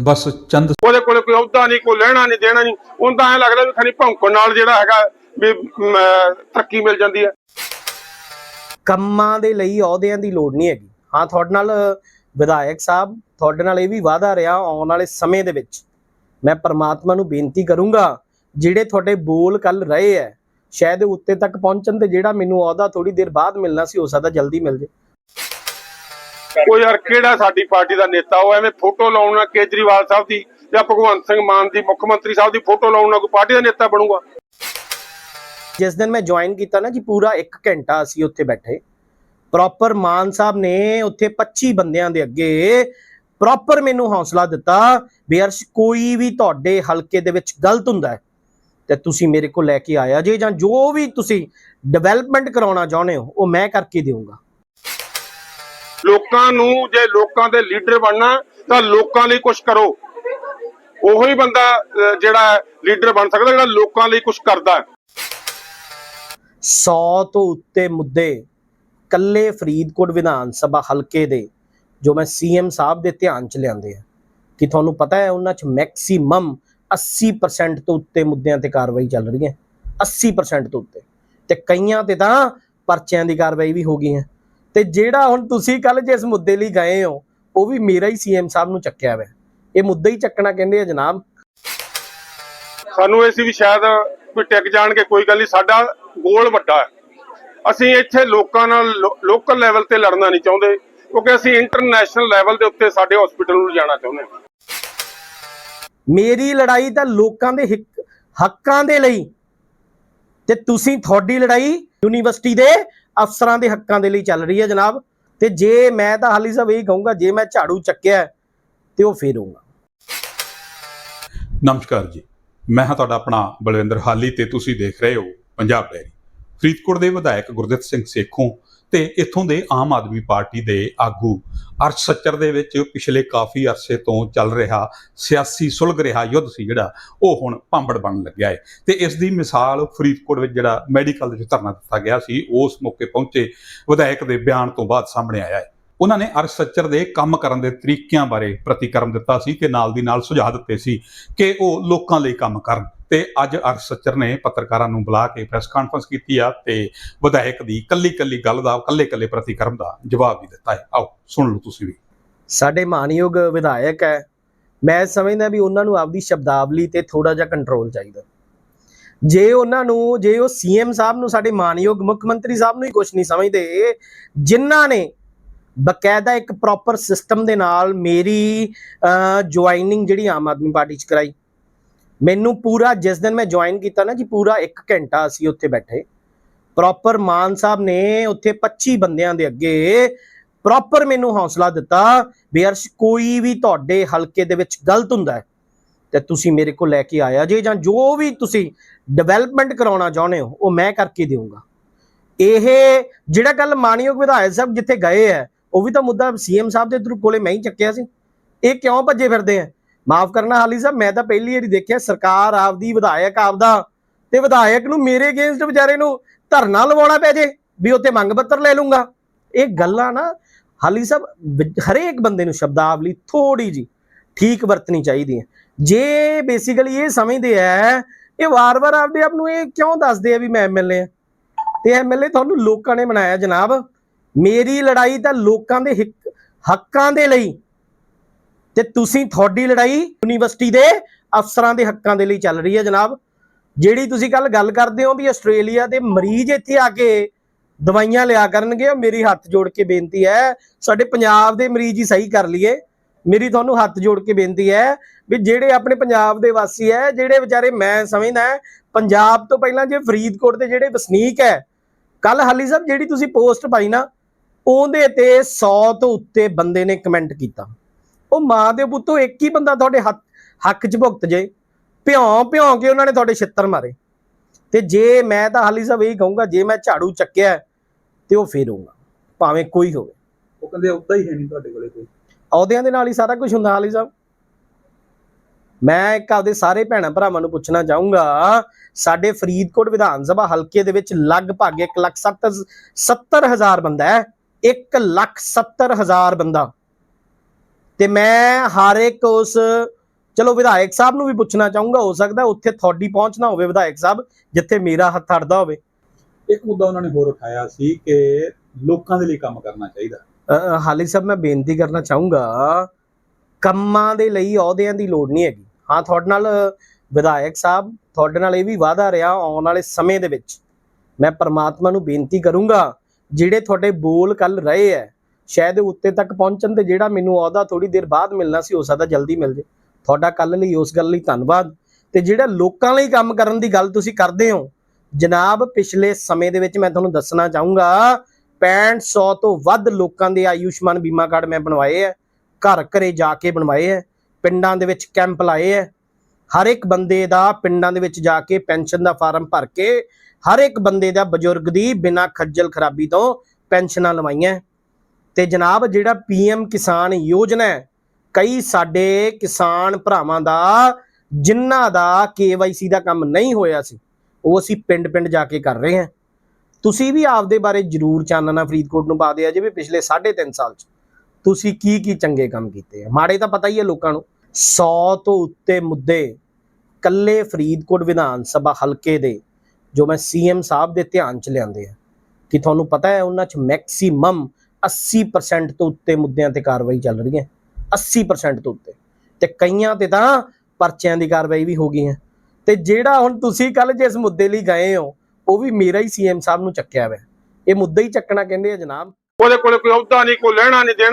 ਬਸ ਚੰਦ ਉਹਦੇ ਕੋਲੇ ਕੋਈ ਅਹੁਦਾ ਨਹੀਂ ਕੋਈ ਲੈਣਾ ਨਹੀਂ ਦੇਣਾ ਨਹੀਂ। ਉਹਨੂੰ ਤਾਂ ਐ ਲੱਗਦਾ ਵੀ ਖਣੀ ਭੌਂਕਣ ਨਾਲ ਜਿਹੜਾ ਹੈਗਾ ਵੀ ਤਰੱਕੀ ਮਿਲ ਜਾਂਦੀ ਹੈ। ਕੰਮਾਂ ਦੇ ਲਈ ਅਹੁਦਿਆਂ ਦੀ ਲੋੜ ਨਹੀਂ ਹੈਗੀ। ਹਾਂ ਤੁਹਾਡੇ ਨਾਲ ਵਿਧਾਇਕ ਸਾਹਿਬ ਤੁਹਾਡੇ ਨਾਲ ਇਹ ਵੀ ਵਾਅਦਾ ਰਿਹਾ ਆਉਣ ਵਾਲੇ ਸਮੇਂ ਦੇ ਵਿੱਚ। ਮੈਂ ਪ੍ਰਮਾਤਮਾ ਨੂੰ ਬੇਨਤੀ ਕਰੂੰਗਾ ਜਿਹੜੇ ਤੁਹਾਡੇ ਬੋਲ ਕੱਲ ਰਹੇ ਐ ਸ਼ਾਇਦ ਉੱਤੇ ਤੱਕ ਪਹੁੰਚਣ ਤੇ ਜਿਹੜਾ ਮੈਨੂੰ ਅਹੁਦਾ ਥੋੜੀ ਦੇਰ ਬਾਅਦ ਮਿਲਣਾ ਸੀ ਹੋ ਸਕਦਾ ਜਲਦੀ ਮਿਲ ਜੇ। ਕੋਈ ਯਾਰ ਕਿਹੜਾ ਸਾਡੀ ਪਾਰਟੀ ਦਾ ਨੇਤਾ, ਉਹ ਐਵੇਂ ਫੋਟੋ ਲਾਉਣ ਨਾਲ ਕੇਜਰੀਵਾਲ ਸਾਹਿਬ ਦੀ ਜਾਂ ਭਗਵੰਤ ਸਿੰਘ ਮਾਨ ਦੀ, ਮੁੱਖ ਮੰਤਰੀ ਸਾਹਿਬ ਦੀ ਫੋਟੋ ਲਾਉਣ ਨਾਲ ਕੋਈ ਪਾਰਟੀ ਦਾ ਨੇਤਾ ਬਣੂਗਾ? ਜਿਸ ਦਿਨ ਮੈਂ ਜੁਆਇਨ ਕੀਤਾ ਨਾ ਜੀ, ਪੂਰਾ 1 ਘੰਟਾ ਅਸੀਂ ਉੱਥੇ ਬੈਠੇ। ਪ੍ਰੋਪਰ ਮਾਨ ਸਾਹਿਬ ਨੇ ਉੱਥੇ 25 ਬੰਦਿਆਂ ਦੇ ਅੱਗੇ ਪ੍ਰੋਪਰ ਮੈਨੂੰ ਹੌਸਲਾ ਦਿੱਤਾ ਵੀ ਅਰਸ਼ ਕੋਈ ਵੀ ਤੁਹਾਡੇ ਹਲਕੇ ਦੇ ਵਿੱਚ ਗਲਤ ਹੁੰਦਾ ਹੈ, ਤੇ ਤੁਸੀਂ ਮੇਰੇ ਕੋਲ ਲੈ ਕੇ ਆਇਆ ਜੇ, ਜਾਂ ਜੋ ਵੀ ਤੁਸੀਂ ਡਿਵੈਲਪਮੈਂਟ ਕਰਾਉਣਾ ਚਾਹੁੰਦੇ ਹੋ, ਉਹ ਮੈਂ ਕਰਕੇ ਦੇਵਾਂਗਾ ਲੋਕਾਂ ਨੂੰ ਜੇ ਲੋਕਾਂ ਦੇ ਲੀਡਰ ਬਣਨਾ ਤਾਂ ਲੋਕਾਂ ਲਈ ਕੁਝ ਕਰੋ। ਉਹੀ ਬੰਦਾ ਜਿਹੜਾ ਲੀਡਰ ਬਣ ਸਕਦਾ, ਜਿਹੜਾ ਲੋਕਾਂ ਲਈ ਕੁਝ ਕਰਦਾ ਹੈ। 100 ਤੋਂ ਉੱਤੇ ਮੁੱਦੇ ਕੱਲੇ ਫਰੀਦਕੋਟ ਵਿਧਾਨ ਸਭਾ ਹਲਕੇ ਦੇ, ਜੋ ਮੈਂ ਸੀਐਮ ਸਾਹਿਬ ਦੇ ਧਿਆਨ ਚ ਲਿਆਂਦੇ ਆ। ਕਿ ਤੁਹਾਨੂੰ ਪਤਾ ਹੈ, ਉਹਨਾਂ ਚ ਮੈਕਸਿਮਮ 80% ਤੋਂ ਉੱਤੇ ਮੁੱਦਿਆਂ ਤੇ ਕਾਰਵਾਈ ਚੱਲ ਰਹੀ ਹੈ। 80% ਤੋਂ ਉੱਤੇ। ਤੇ ਕਈਆਂ ਤੇ ਤਾਂ ਪਰਚਿਆਂ ਦੀ ਕਾਰਵਾਈ ਵੀ ਹੋ ਗਈ ਹੈ। ਤੇ ਜਿਹੜਾ ਹੁਣ ਤੁਸੀਂ ਕੱਲ ਜਿਸ ਮੁੱਦੇ ਲਈ ਗਏ ਹੋ ਉਹ ਵੀ ਮੇਰਾ ਹੀ ਸੀਐਮ ਸਾਹਿਬ ਨੂੰ ਚੱਕਿਆ ਹੋਇਆ। ਇਹ ਮੁੱਦਾ ਹੀ ਚੱਕਣਾ ਕਹਿੰਦੇ ਆ ਜਨਾਬ। ਸਾਨੂੰ ਇਹ ਸੀ ਵੀ ਸ਼ਾਇਦ ਕੋਈ ਟਿਕ ਜਾਣਗੇ ਕੋਈ ਗੱਲ ਨਹੀਂ ਸਾਡਾ ਗੋਲ ਵੱਡਾ ਹੈ। ਅਸੀਂ ਇੱਥੇ ਲੋਕਾਂ ਨਾਲ ਲੋਕਲ ਲੈਵਲ ਤੇ ਲੜਨਾ ਨਹੀਂ ਚਾਹੁੰਦੇ ਕਿਉਂਕਿ ਅਸੀਂ ਇੰਟਰਨੈਸ਼ਨਲ ਲੈਵਲ ਦੇ ਉੱਤੇ ਸਾਡੇ ਹਸਪੀਟਲ ਨੂੰ ਜਾਣਾ ਚਾਹੁੰਦੇ ਹਾਂ। ਮੇਰੀ ਲੜਾਈ ਤਾਂ ਲੋਕਾਂ ਦੇ ਹੱਕਾਂ ਦੇ ਲਈ। ਤੇ ਤੁਸੀਂ ਤੁਹਾਡੀ ਲੜਾਈ ਯੂਨੀਵਰਸਿਟੀ ਦੇ ਅਫਸਰਾਂ ਦੇ ਹੱਕਾਂ ਦੇ ਲਈ ਚੱਲ ਰਹੀ ਹੈ ਜਨਾਬ। ਤੇ ਜੇ ਮੈਂ ਤਾਂ ਹਾਲੀ ਸਾਹਿਬ ਇਹ ਕਹੂੰਗਾ, ਜੇ ਮੈਂ ਝਾੜੂ ਚੱਕਿਆ ਤੇ ਉਹ ਫੇਰੂੰਗਾ ਨਮਸਕਾਰ ਜੀ। ਮੈਂ ਹਾਂ ਤੁਹਾਡਾ ਆਪਣਾ ਬਲਵਿੰਦਰ ਹਾਲੀ ਤੇ ਤੁਸੀਂ ਦੇਖ ਰਹੇ ਹੋ ਪੰਜਾਬ ਡੈਰੀ ਫਰੀਦਕੋਟ ਦੇ ਵਿਧਾਇਕ ਗੁਰਦਿੱਤ ਸਿੰਘ ਸੇਖੋਂ ਤੇ ਇੱਥੋਂ ਦੇ ਆਮ ਆਦਮੀ ਪਾਰਟੀ ਦੇ ਆਗੂ। ਅਰਸ਼ ਸੱਚਰ ਦੇ ਵਿੱਚ ਪਿਛਲੇ ਕਾਫੀ ਅਰਸੇ ਤੋਂ ਚੱਲ ਰਿਹਾ ਸਿਆਸੀ ਸੁਲਗ ਰਿਹਾ ਯੁੱਧ ਸੀ ਜਿਹੜਾ, ਉਹ ਹੁਣ ਭਾਂਬੜ ਬਣਨ ਲੱਗਿਆ ਹੈ ਤੇ ਇਸ ਦੀ ਮਿਸਾਲ ਫਰੀਦਕੋਟ ਵਿੱਚ ਜਿਹੜਾ ਮੈਡੀਕਲ ਦੇ ਵਿੱਚ ਧਰਨਾ ਦਿੱਤਾ ਗਿਆ ਸੀ, ਉਸ ਮੌਕੇ ਪਹੁੰਚੇ ਵਿਧਾਇਕ ਦੇ ਬਿਆਨ ਤੋਂ ਬਾਅਦ ਸਾਹਮਣੇ ਆਇਆ ਹੈ ਉਹਨਾਂ ਨੇ ਅਰਸ਼ ਸੱਚਰ ਦੇ ਕੰਮ ਕਰਨ ਦੇ ਤਰੀਕਿਆਂ ਬਾਰੇ ਪ੍ਰਤੀਕਰਮ ਦਿੱਤਾ ਸੀ ਕਿ ਨਾਲ ਦੀ ਨਾਲ ਸੁਝਾਅ ਦਿੱਤੇ ਸੀ ਕਿ ਉਹ ਲੋਕਾਂ ਲਈ ਕੰਮ ਕਰਨ। ਤੇ ਅੱਜ ਅਰਸ਼ ਸੱਚਰ ਨੇ ਪੱਤਰਕਾਰਾਂ ਨੂੰ ਬੁਲਾ ਕੇ ਪ੍ਰੈਸ ਕਾਨਫਰੰਸ ਕੀਤੀ ਆ ਤੇ ਵਿਧਾਇਕ ਦੀ ਕੱਲੀ ਕੱਲੀ ਗੱਲ ਦਾ ਕੱਲੇ ਕੱਲੇ ਪ੍ਰਤੀਕਰਮ ਦਾ ਜਵਾਬ ਵੀ ਦਿੱਤਾ ਹੈ। ਆਓ, ਸੁਣ ਲਓ ਤੁਸੀਂ ਵੀ। ਸਾਡੇ ਮਾਨਯੋਗ ਵਿਧਾਇਕ ਹੈ। ਮੈਂ ਸਮਝਦਾ ਵੀ ਉਹਨਾਂ ਨੂੰ ਆਪਦੀ ਸ਼ਬਦਾਵਲੀ ਤੇ ਥੋੜਾ ਜਿਹਾ ਕੰਟਰੋਲ ਚਾਹੀਦਾ। ਜੇ ਉਹਨਾਂ ਨੂੰ, ਜੇ ਉਹ ਸੀਐਮ ਸਾਹਿਬ ਨੂੰ, ਸਾਡੇ ਮਾਨਯੋਗ ਮੁੱਖ ਮੰਤਰੀ ਸਾਹਿਬ ਨੂੰ ਹੀ ਕੁਝ ਨਹੀਂ ਸਮਝਦੇ, ਜਿਨ੍ਹਾਂ ਨੇ ਬਕਾਇਦਾ ਇੱਕ ਪ੍ਰੋਪਰ ਸਿਸਟਮ ਦੇ ਨਾਲ ਮੇਰੀ ਜੁਆਇਨਿੰਗ ਜਿਹੜੀ ਆਮ ਆਦਮੀ ਪਾਰਟੀ ਚ ਕਰਾਈ ਮੈਨੂੰ ਪੂਰਾ, ਜਿਸ ਦਿਨ ਮੈਂ ਜੁਆਇਨ ਕੀਤਾ ਨਾ ਜੀ, ਪੂਰਾ 1 ਘੰਟਾ ਅਸੀਂ ਉੱਥੇ ਬੈਠੇ। ਪ੍ਰੋਪਰ ਮਾਨ ਸਾਹਿਬ ਨੇ ਉੱਥੇ 25 ਬੰਦਿਆਂ ਦੇ ਅੱਗੇ ਪ੍ਰੋਪਰ ਮੈਨੂੰ ਹੌਸਲਾ ਦਿੱਤਾ ਵੀ ਅਰਸ਼ ਕੋਈ ਵੀ ਤੁਹਾਡੇ ਹਲਕੇ ਦੇ ਵਿੱਚ ਗਲਤ ਹੁੰਦਾ ਹੈ, ਤੇ ਤੁਸੀਂ ਮੇਰੇ ਕੋਲ ਲੈ ਕੇ ਆਇਆ ਜੇ, ਜਾਂ ਜੋ ਵੀ ਤੁਸੀਂ ਡਿਵੈਲਪਮੈਂਟ ਕਰਾਉਣਾ ਚਾਹੁੰਦੇ ਹੋ, ਉਹ ਮੈਂ ਕਰਕੇ ਦੇਵਾਂਗਾ ਇਹ ਜਿਹੜਾ ਕੱਲ ਮਾਨਯੋਗ ਵਿਧਾਇਕ ਸਾਹਿਬ ਜਿੱਥੇ ਗਏ ਹੈ, ਉਹ ਵੀ ਤਾਂ ਮੁੱਦਾ ਸੀਐਮ ਸਾਹਿਬ ਦੇ ਥਰੂ ਕੋਲੇ ਮੈਂ ਹੀ ਚੱਕਿਆ ਸੀ। ਇਹ ਕਿਉਂ ਭੱਜੇ ਫਿਰਦੇ ਆ ਮਾਫ ਕਰਨਾ ਹਾਲੀ ਸਾਹਿਬ, ਮੈਂ ਤਾਂ ਪਹਿਲੀ ਵਾਰੀ ਦੇਖਿਆ, ਸਰਕਾਰ ਆਪਦੀ ਵਿਧਾਇਕ ਆਪਦਾ ਤੇ ਵਿਧਾਇਕ ਨੂੰ ਮੇਰੇ ਅਗੇਂਸਟ ਵਿਚਾਰੇ ਨੂੰ ਧਰਨਾ ਲਵਾਉਣਾ ਪੈ ਜੇ, ਵੀ ਉੱਥੇ ਮੰਗ ਪੱਤਰ ਲੈ ਲੂੰਗਾ ਇਹ ਗੱਲਾਂ ਨਾ ਹਾਲੀ ਸਾਹਿਬ ਹਰੇਕ ਬੰਦੇ ਨੂੰ ਸ਼ਬਦਾਵਲੀ ਥੋੜੀ ਜੀ ਠੀਕ ਵਰਤਣੀ ਚਾਹੀਦੀ ਹੈ। ਜੇ ਬੇਸਿਕਲੀ ਇਹ ਸਮਝਦੇ ਆ, ਇਹ ਵਾਰ-ਵਾਰ ਆਪਦੇ ਆਪ ਨੂੰ ਇਹ ਕਿਉਂ ਦੱਸਦੇ ਆ ਵੀ ਮੈਂ ਐਮਐਲਏ ਆ? ਤੇ ਐਮਐਲਏ ਤੁਹਾਨੂੰ ਲੋਕਾਂ ਨੇ ਬਣਾਇਆ ਜਨਾਬ। ਮੇਰੀ ਲੜਾਈ ਤਾਂ ਲੋਕਾਂ ਦੇ ਹਿੱਕ- ਹੱਕਾਂ ਦੇ ਲਈ ਤੇ ਤੁਸੀਂ ਤੁਹਾਡੀ ਲੜਾਈ ਯੂਨੀਵਰਸਿਟੀ ਦੇ ਅਫਸਰਾਂ ਦੇ ਹੱਕਾਂ ਦੇ ਲਈ ਚੱਲ ਰਹੀ ਹੈ ਜਨਾਬ। ਜਿਹੜੀ ਤੁਸੀਂ ਕੱਲ ਗੱਲ ਕਰਦੇ ਹੋ ਵੀ ਆਸਟ੍ਰੇਲੀਆ ਦੇ ਮਰੀਜ਼ ਇੱਥੇ ਆ ਕੇ ਦਵਾਈਆਂ ਲਿਆ ਕਰਨਗੇ, ਉਹ ਮੇਰੀ ਹੱਥ ਜੋੜ ਕੇ ਬੇਨਤੀ ਹੈ, ਸਾਡੇ ਪੰਜਾਬ ਦੇ ਮਰੀਜ਼ ਹੀ ਸਹੀ ਕਰ ਲਈਏ। ਮੇਰੀ ਤੁਹਾਨੂੰ ਹੱਥ ਜੋੜ ਕੇ ਬੇਨਤੀ ਹੈ ਵੀ ਜਿਹੜੇ ਆਪਣੇ ਪੰਜਾਬ ਦੇ ਵਾਸੀ ਹੈ, ਜਿਹੜੇ ਵਿਚਾਰੇ ਮੈਂ ਸਮਝਦਾ ਪੰਜਾਬ ਤੋਂ ਪਹਿਲਾਂ ਜੇ ਫਰੀਦਕੋਟ ਦੇ ਜਿਹੜੇ ਵਸਨੀਕ ਹੈ ਕੱਲ ਹਾਲੀ ਸਾਹਿਬ ਜਿਹੜੀ ਤੁਸੀਂ ਪੋਸਟ ਪਾਈ ਨਾ, ਉਹਦੇ ਤੇ 100 ਤੋਂ ਉੱਤੇ ਬੰਦੇ ਨੇ ਕਮੈਂਟ ਕੀਤਾ। ਉਹ ਮਾਂ ਦੇ ਪੁੱਤੋ ਇੱਕ ਹੀ ਬੰਦਾ ਤੁਹਾਡੇ ਹੱਕ ਹੱਕ 'ਚ ਭੁਗਤ ਜੇ। ਭਿਉਂ ਭਿਉਂ ਕੇ ਉਹਨਾਂ ਨੇ ਤੁਹਾਡੇ ਛਿੱਤਰ ਮਾਰੇ। ਤੇ ਜੇ ਮੈਂ ਤਾਂ ਹਾਲੀ ਸਾਹਿਬ ਇਹ ਕਹੂੰਗਾ ਜੇ ਮੈਂ ਝਾੜੂ ਚੱਕਿਆ ਤੇ ਉਹ ਫੇਰੂੰਗਾ ਭਾਵੇਂ ਕੋਈ ਹੋਵੇ। ਉਹ ਕਹਿੰਦੇ ਉਦਾਂ ਹੀ ਹੈ ਨਹੀਂ ਤੁਹਾਡੇ ਕੋਲੇ ਕੋਈ। ਅਹੁਦਿਆਂ ਦੇ ਨਾਲ ਹੀ ਸਾਰਾ ਕੁਝ ਹੁੰਦਾ ਹਾਲੀ ਸਾਹਿਬ। ਮੈਂ ਇੱਕ ਆਪਦੇ ਸਾਰੇ ਭੈਣਾਂ ਭਰਾਵਾਂ ਨੂੰ ਪੁੱਛਣਾ ਚਾਹੂੰਗਾ ਸਾਡੇ ਫਰੀਦਕੋਟ ਵਿਧਾਨ ਸਭਾ ਹਲਕੇ ਦੇ ਵਿੱਚ ਲਗਭਗ 1 ਲੱਖ 70 ਹਜ਼ਾਰ ਬੰਦਾ ਹੈ। 1 ਲੱਖ 70 ਹਜ਼ਾਰ ਬੰਦਾ। ਤੇ ਮੈਂ ਹਰ ਇੱਕ ਉਸ ਚਲੋ ਵਿਧਾਇਕ ਸਾਹਿਬ ਨੂੰ ਵੀ ਪੁੱਛਣਾ ਚਾਹੂੰਗਾ ਹੋ ਸਕਦਾ ਉੱਥੇ ਤੁਹਾਡੀ ਪਹੁੰਚ ਨਾ ਹੋਵੇ ਵਿਧਾਇਕ ਸਾਹਿਬ ਜਿੱਥੇ ਮੇਰਾ ਹੱਥ ਅੜਦਾ ਹੋਵੇ। ਇੱਕ ਮੁੱਦਾ ਉਹਨਾਂ ਨੇ ਹੋਰ ਉਠਾਇਆ ਸੀ ਕਿ ਲੋਕਾਂ ਦੇ ਲਈ ਕੰਮ ਕਰਨਾ ਚਾਹੀਦਾ। ਹਾਲੀ ਸਾਹਿਬ ਮੈਂ ਬੇਨਤੀ ਕਰਨਾ ਚਾਹੂੰਗਾ ਕੰਮਾਂ ਦੇ ਲਈ ਅਹੁਦਿਆਂ ਦੀ ਲੋੜ ਨਹੀਂ ਹੈਗੀ। ਹਾਂ ਤੁਹਾਡੇ ਨਾਲ ਵਿਧਾਇਕ ਸਾਹਿਬ ਤੁਹਾਡੇ ਨਾਲ ਇਹ ਵੀ ਵਾਅਦਾ ਰਿਹਾ ਆਉਣ ਵਾਲੇ ਸਮੇਂ ਦੇ ਵਿੱਚ। ਮੈਂ ਪਰਮਾਤਮਾ ਨੂੰ ਬੇਨਤੀ ਕਰੂੰਗਾ ਜਿਹੜੇ ਤੁਹਾਡੇ ਬੋਲ ਕੱਲ ਰਹੇ ਐ ਸ਼ਾਇਦ ਉੱਤੇ ਤੱਕ ਪਹੁੰਚਣ ਤੇ ਜਿਹੜਾ ਮੈਨੂੰ ਅਹੁਦਾ ਥੋੜੀ ਦੇਰ ਬਾਅਦ ਮਿਲਣਾ ਸੀ, ਹੋ ਸਕਦਾ ਜਲਦੀ ਮਿਲ ਜੇ। ਤੁਹਾਡਾ ਕੱਲ ਲਈ, ਉਸ ਗੱਲ ਲਈ ਧੰਨਵਾਦ। ਤੇ ਜਿਹੜਾ ਲੋਕਾਂ ਲਈ ਕੰਮ ਕਰਨ ਦੀ ਗੱਲ ਤੁਸੀਂ ਕਰਦੇ ਹੋ, ਜਨਾਬ ਪਿਛਲੇ ਸਮੇਂ ਦੇ ਵਿੱਚ ਮੈਂ ਤੁਹਾਨੂੰ ਦੱਸਣਾ ਚਾਹੂੰਗਾ 6500 ਤੋਂ ਵੱਧ ਲੋਕਾਂ ਦੇ ਆਯੁਸ਼ਮਾਨ ਬੀਮਾ ਕਾਰਡ ਮੈਂ ਬਣਵਾਏ ਹੈ ਘਰ ਘਰੇ ਜਾ ਕੇ ਬਣਵਾਏ ਹੈ ਪਿੰਡਾਂ ਦੇ ਵਿੱਚ ਕੈਂਪ ਲਾਏ ਹੈ ਹਰ ਇੱਕ ਬੰਦੇ ਦਾ ਪਿੰਡਾਂ ਦੇ ਵਿੱਚ ਜਾ ਕੇ ਪੈਨਸ਼ਨ ਦਾ ਫਾਰਮ ਭਰ ਕੇ, ਹਰ ਇੱਕ ਬੰਦੇ ਦਾ ਬਜ਼ੁਰਗ ਦੀ ਬਿਨਾਂ ਖੱਜਲ ਖਰਾਬੀ ਤੋਂ ਪੈਨਸ਼ਨਾਂ ਲਵਾਈਆਂ। ਤੇ ਜਨਾਬ ਜਿਹੜਾ ਪੀਐਮ ਕਿਸਾਨ ਯੋਜਨਾ ਹੈ, ਕਈ ਸਾਡੇ ਕਿਸਾਨ ਭਰਾਵਾਂ ਦਾ, ਜਿਨ੍ਹਾਂ ਦਾ ਕੇਵਾਈਸੀ ਦਾ ਕੰਮ ਨਹੀਂ ਹੋਇਆ ਸੀ, ਉਹ ਅਸੀਂ ਪਿੰਡ-ਪਿੰਡ ਜਾ ਕੇ ਕਰ ਰਹੇ ਹਾਂ। ਤੁਸੀਂ ਵੀ ਆਪਦੇ ਬਾਰੇ ਜਰੂਰ ਚਾਨਣਾ ਫਰੀਦਕੋਟ ਨੂੰ ਪਾ ਦਿਆ ਜੇ ਵੀ ਪਿਛਲੇ 3.5 ਸਾਲ ਚ। ਤੁਸੀਂ ਕੀ ਕੀ ਚੰਗੇ ਕੰਮ ਕੀਤੇ ਆ? ਮਾੜੇ ਤਾਂ ਪਤਾ ਹੀ ਹੈ ਲੋਕਾਂ ਨੂੰ। 100 ਤੋਂ ਉੱਤੇ ਮੁੱਦੇ ਕੱਲੇ ਫਰੀਦਕੋਟ ਵਿਧਾਨ ਸਭਾ ਹਲਕੇ ਦੇ, ਜੋ ਮੈਂ ਸੀਐਮ ਸਾਹਿਬ ਦੇ ਧਿਆਨ ਚ ਲਿਆਂਦੇ ਆ। ਕਿ ਤੁਹਾਨੂੰ ਪਤਾ ਹੈ, ਉਹਨਾਂ ਚ ਮੈਕਸਿਮਮ 80% ਤੋਂ ਉੱਤੇ ਮੁੱਦਿਆਂ ਤੇ ਕਾਰਵਾਈ ਚੱਲ ਰਹੀ ਹੈ। 80% ਤੋਂ ਉੱਤੇ। ਤੇ ਕਈਆਂ ਤੇ ਤਾਂ ਪਰਚਿਆਂ ਦੀ ਕਾਰਵਾਈ ਵੀ ਹੋ ਗਈ ਹੈ। ਤੇ ਜਿਹੜਾ ਹੁਣ ਤੁਸੀਂ ਕੱਲ ਜਿਸ ਮੁੱਦੇ ਲਈ ਗਏ ਹੋ, ਉਹ ਵੀ ਮੇਰਾ ਹੀ ਸੀਐਮ ਸਾਹਿਬ ਨੂੰ ਚੱਕਿਆ ਹੋਇਆ। ਇਹ ਮੁੱਦਾ ਹੀ ਚੱਕਣਾ ਕਹਿੰਦੇ ਆ ਜਨਾਬ। ਉਹਦੇ ਕੋਲੇ ਕੋਈ ਅਹੁਦਾ ਨਹੀਂ, ਕੋਈ ਲੈਣਾ ਨਹੀਂ ਦੇਣਾ।